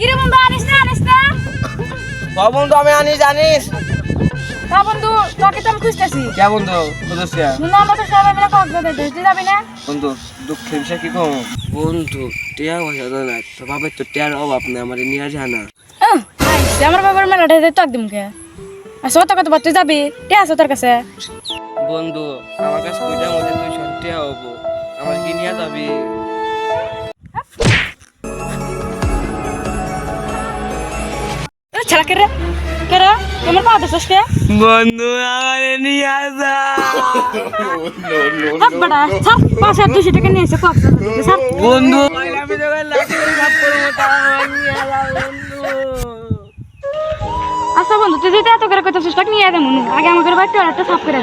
কিরে বন্ধু আনিস না আনিস না? ও বন্ধু আমি আনি জানিস তা বন্ধু তোকে তো আমি খুঁজতেছি। কে বন্ধু বুঝছিস শুনো আমরা তো সবাই মিলে কক্সবাজার যাচ্ছি যাবি না? বন্ধু দুঃখের বিষয় কি কম? বন্ধু টিয়া তো বাবার তো টিয়ার অভাব নেই আমার নিয়ে যা না। আমার বাবার মেলাটা তো একদম কে? আচ্ছা অত কত তুই যাবি? কে আছো তোর কাছে? বন্ধু আমার কাছে কইটার মধ্যে তুই টিয়া হব। আমার কি নিয়ে যাবি? ছেলা কে রে কে রে তোমার পা দেছিস কে? বন্ধু আমার নিয়ে যা হাত বাড়া ছাপ পাঁচশো দুশো টাকা নিয়ে এসে থেকে, ছাপ। বন্ধু। আমি তোকে লাঠি সাপ করব তা নিয়ে বন্ধু আচ্ছা বন্ধু তুই যেতে এত করে কইতেছিস টাকা নিয়ে আগে আমাকে বাড়িতে একটা সাফ করে